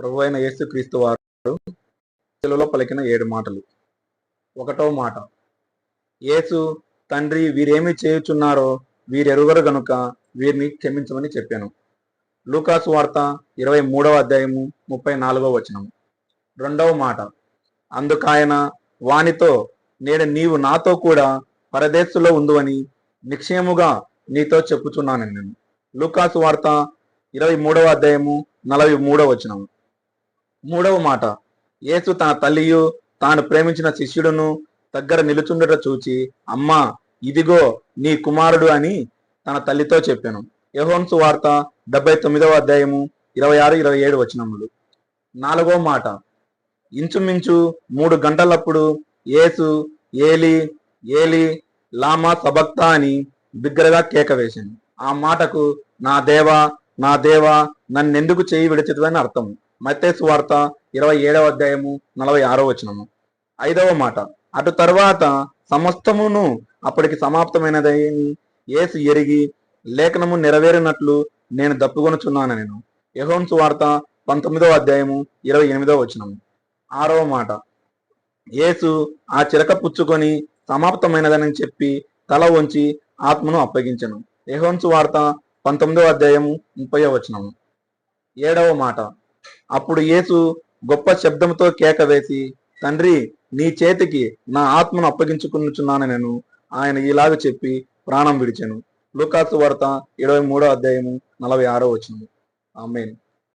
ప్రభు అయిన యేసుక్రీస్తు వారు శిలువలో పలికిన ఏడు మాటలు. ఒకటో మాట. యేసు తండ్రి వీరేమి చేయుచున్నారో వీరెరుగరు గనుక వీరిని క్షమించమని చెప్పాను. లూకాసు వార్త ఇరవై మూడవ అధ్యాయము ముప్పై నాలుగవ వచనం. రెండవ మాట. అందుకాయన వానితో నేడు నీవు నాతో కూడా పరదేశంలో ఉందని నిక్షయముగా నీతో చెప్పుచున్నాను నేను. లూకాసు వార్త ఇరవై మూడవ అధ్యాయము నలభై మూడవ వచనము మూడవ మాట. యేసు తన తల్లియు తాను ప్రేమించిన శిష్యుడును దగ్గర నిలుచుండట చూచి అమ్మా ఇదిగో నీ కుమారుడు అని తన తల్లితో చెప్పాను. యహోన్సు వార్త డెబ్బై తొమ్మిదవ అధ్యాయము ఇరవై ఆరు ఇరవై ఏడు వచనములు. నాలుగో మాట. ఇంచుమించు మూడు గంటలప్పుడు యేసు ఏలి ఏలి లామా సబక్తా అని బిగ్గరగా కేక వేసింది ఆ మాటకు నా దేవా నా దేవా నన్నెందుకు చేయి విడిచిదని అర్థం మత్తేసు వార్త ఇరవై ఏడవ అధ్యాయము నలభై ఆరో వచనము. ఐదవ మాట అటు తర్వాత సమస్తమును అప్పటికి సమాప్తమైనదని ఏసు ఎరిగి లేఖనము నెరవేరినట్లు నేను దప్పుకొనుచున్నాను నేను. యహోన్సు వార్త పంతొమ్మిదవ అధ్యాయము ఇరవై ఎనిమిదవ వచనము. ఆరవ మాట యేసు ఆ చిలక పుచ్చుకొని సమాప్తమైనదని చెప్పి తల వంచి ఆత్మను అప్పగించను. యెహోన్సు వార్త పంతొమ్మిదవ అధ్యాయము ముప్పై వచనము. ఏడవ మాట అప్పుడు యేసు గొప్ప శబ్దంతో కేక వేసి తండ్రి నీ చేతికి నా ఆత్మను అప్పగించుకున్నాను నేను. ఆయన ఇలాగ చెప్పి ప్రాణం విడిచాను. లూకాసు వార్త ఇరవై మూడో అధ్యాయము నలభై ఆరో వచ్చింది ఆమెన్.